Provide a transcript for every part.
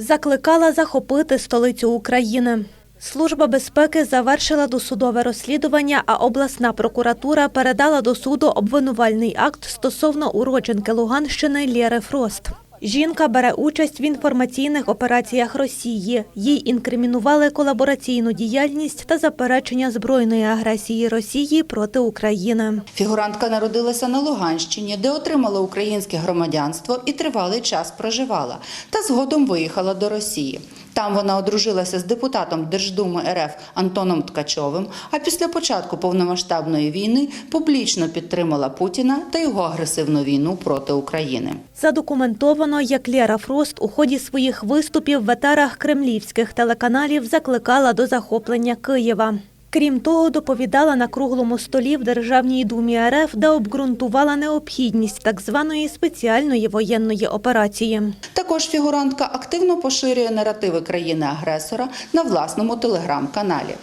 Закликала захопити столицю України. Служба безпеки завершила досудове розслідування, а обласна прокуратура передала до суду обвинувальний акт стосовно уродженки Луганщини Лєри Фрост. Жінка бере участь в інформаційних операціях Росії. Їй інкримінували колабораційну діяльність та заперечення збройної агресії Росії проти України. Фігурантка народилася на Луганщині, де отримала українське громадянство і тривалий час проживала, та згодом виїхала до Росії. Там вона одружилася з депутатом Держдуми РФ Антоном Ткачовим, а після початку повномасштабної війни публічно підтримала Путіна та його агресивну війну проти України. Задокументовано, як Лєра Фрост у ході своїх виступів в етерах кремлівських телеканалів закликала до захоплення Києва. Крім того, доповідала на круглому столі в Державній думі РФ, де обґрунтувала необхідність так званої спеціальної воєнної операції. Також фігурантка активно поширює наративи країни-агресора на власному телеграм-каналі.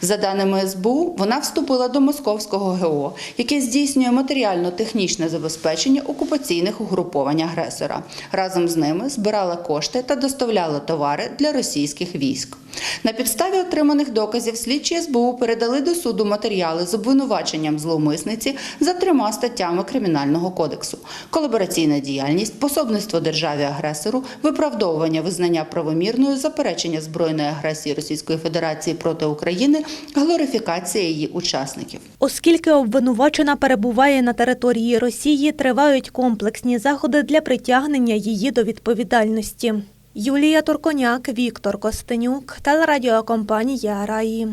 За даними СБУ, вона вступила до московського ГО, яке здійснює матеріально-технічне забезпечення окупаційних угруповань агресора. Разом з ними збирала кошти та доставляла товари для російських військ. На підставі отриманих доказів слідчі СБУ передали до суду матеріали з обвинуваченням зловмисниці за трьома статтями Кримінального кодексу: колабораційна діяльність, пособництво державі-агресору, виправдовування визнання правомірною, заперечення збройної агресії Російської Федерації проти України, глорифікація її учасників. Оскільки обвинувачена перебуває на території Росії, тривають комплексні заходи для притягнення її до відповідальності. Юлія Турконяк, Віктор Костенюк, телерадіокомпанія Раї.